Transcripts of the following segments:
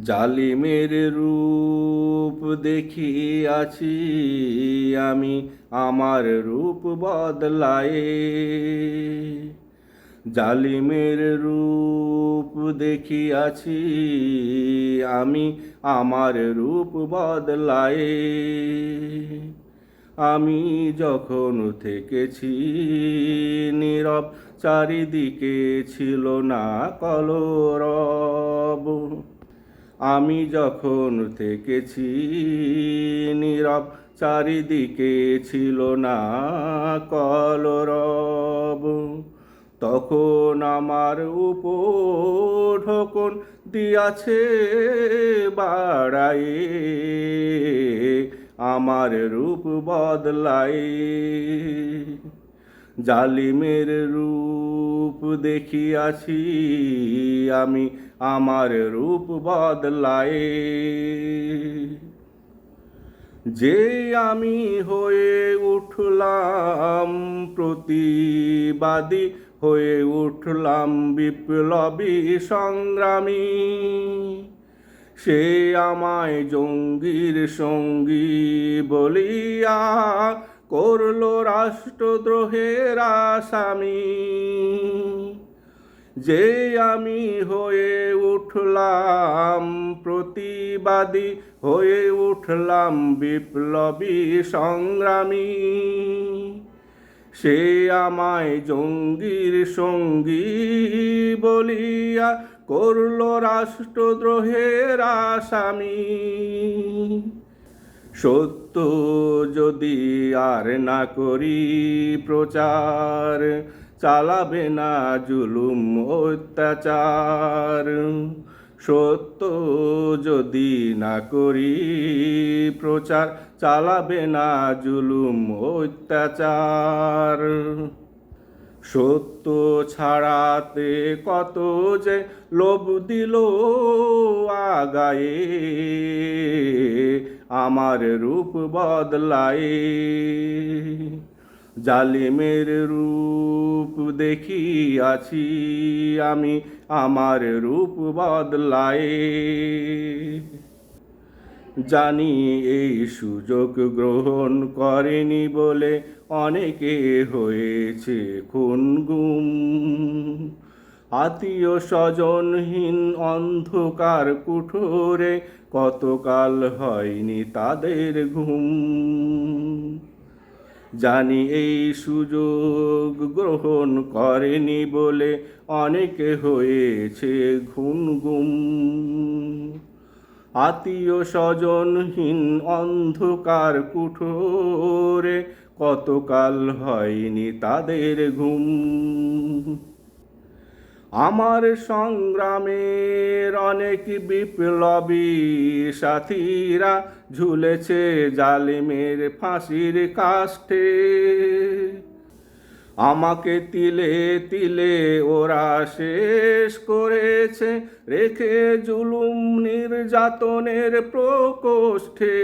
জালিমের রূপ দেখিয়াছি আমি আমার রূপ বদলায়ে। জালিমের রূপ দেখিয়াছি আমি আমার রূপ বদলায়ে। আমি যখন থেকেছি, নীরব চারিদিকে ছিল না কলরব। আমি যখন থেকেছি, নীরব চারিদিকে ছিল না কলরব। তখন আমার উপর ঢোকন দিয়াছে বাড়ায়ে, আমার রূপ বদলায়। জালিমের রূপ দেখিয়াছি আমি আমার রূপ বদলায়। যে আমি হয়ে উঠলাম, প্রতিবাদী হয়ে উঠলাম বিপ্লবী সংগ্রামী। সে আমায় জঙ্গির সঙ্গী বলিয়া করল রাষ্ট্রদ্রোহের আসামি। যে আমি হয়ে উঠলাম, প্রতিবাদী হয়ে উঠলাম বিপ্লবী সংগ্রামী। সে আমায় জঙ্গির সঙ্গী বলিয়া করল রাষ্ট্রদ্রোহের আসামি। সত্য যদি আর না করি প্রচার, চালাবে না জুলুম অত্যাচার। সত্য যদি না করি প্রচার, চালাবে না জুলুম অত্যাচার। সত্য ছাড়াতে কত যে লোভ দিল আগায়ে আমার রূপ বদলায়ে। জালিমের রূপ দেখি আছি আমি, আমার রূপ বদলায়ে। জানি এই সুযোগ গ্রহণ করেনি বলে অনেকে হয়েছে খুন গুম আত্মীয় স্বজনহীন অন্ধকার কুঠোরে কতকাল হয়নি তাদের ঘুম। জানি এই সুযোগ গ্রহণ করেনি বলে অনেকে হয়েছে ঘুম গুম আত্মীয় স্বজনহীন অন্ধকার কুঠোরে কতকাল হয়নি তাদের ঘুম। আমার সংগ্রামের অনেক বিপ্লবী সাথীরা ঝুলেছে জালিমের ফাঁসির কাষ্ঠে। আমাকে তিলে তিলে ওরা শেষ করেছে, রেখে জুলুম নির্যাতনের প্রকোষ্ঠে।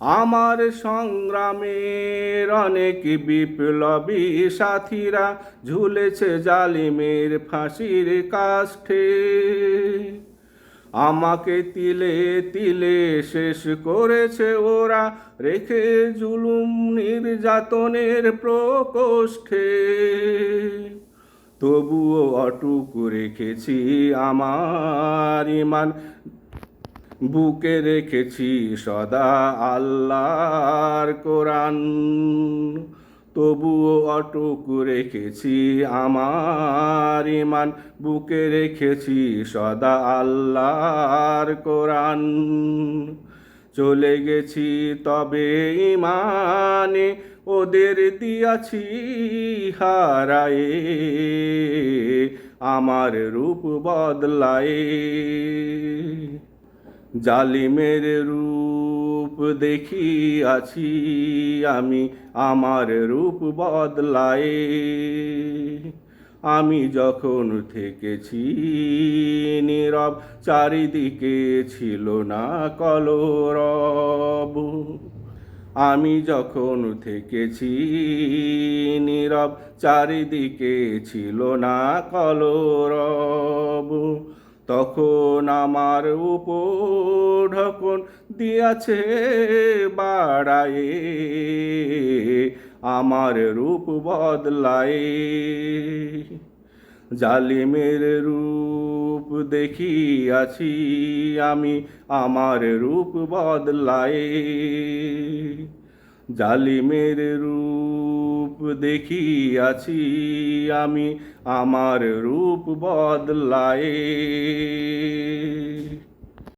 আমার সংগ্রামের অনেক বিপ্লবী সাথীরা ঝুলেছে জালিমের ফাঁসির কাষ্ঠে। আমাকে তিলে তিলে শেষ করেছে ওরা, রেখে জুলুম নির্যাতনের প্রকোষ্ঠে। তবুও অটুক রেখেছি আমার ইমান। বুকে রেখেছি সদা আল্লাহর কোরআন। তবুও অটুক রেখেছি আমার ইমান বুকে রেখেছি সদা আল্লাহর কোরআন। চলে গেছি তবে ইমানে ওদের দিয়াছি হারায়ে। আমার রূপ বদলায়ে। জালিমের রূপ দেখি আছি আমি আমার রূপ বদলায়ে। আমি যখন থেকেছি, নীরব চারিদিকে ছিল না কলরব। আমি যখন থেকেছি, নীরব চারিদিকে ছিল না কলরব। তখন আমার উপর ঢকন দিয়াছে বাড়ায়ে, আমার রূপ বদলায়ে। জালিমের রূপ দেখিয়াছি আমি, আমার রূপ বদলায়ে। জালিমের রূপ দেখিয়াছি আমি আমার রূপ বদলায়ে।